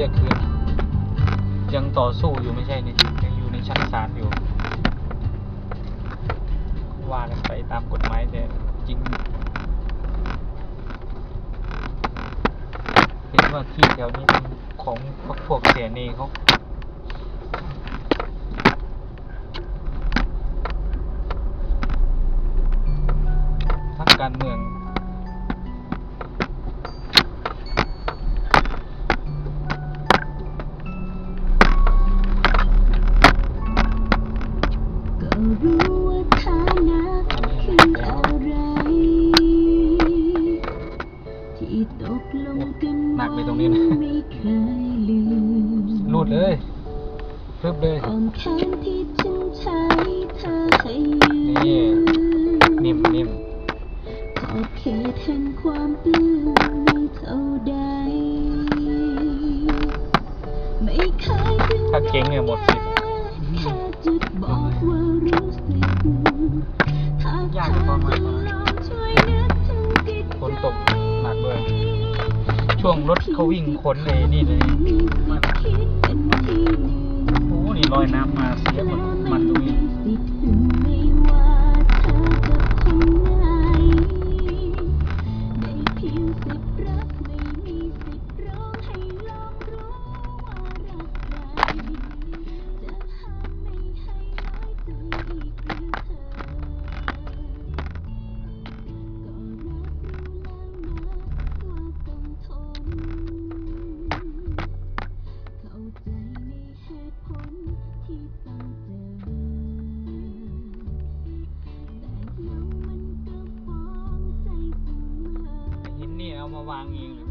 เรียกคืน ยังต่อสู้อยู่ไม่ใช่นี่ยังอยู่ในชั้นศาลอยู่ ว่ากันไปตามกฎหมายแต่จริง เห็นว่าที่แถวนี้ของพวกพวกเสียเนเขาทักการเมือง รู้ว่าฐานะคืออะไร ที่ตกลงกันหนัไว้กไปตรงนี้นะ ไม่เคยลืมรูดเลยพึบเลย อ้อมแขนที่ฉันใช้เธอให้ยืนี่ นนิ่มนิ่มขอบเขตแห่งความปลื้มไม่เท่าใด ไม่เคยถึง ถ้าเก่งเนี่ยหมดสิ ยากกว่าประมาณเธอลองช่วยนึกถึงจิตฝนตกหนักด้วย ช่วงรถเขาวิ่งขนไอ้นี่เลยมันคิดเป็นที่หนึ่งโอ้โหนี่ลอยน้ำมาเสีย มาวางเองหรือ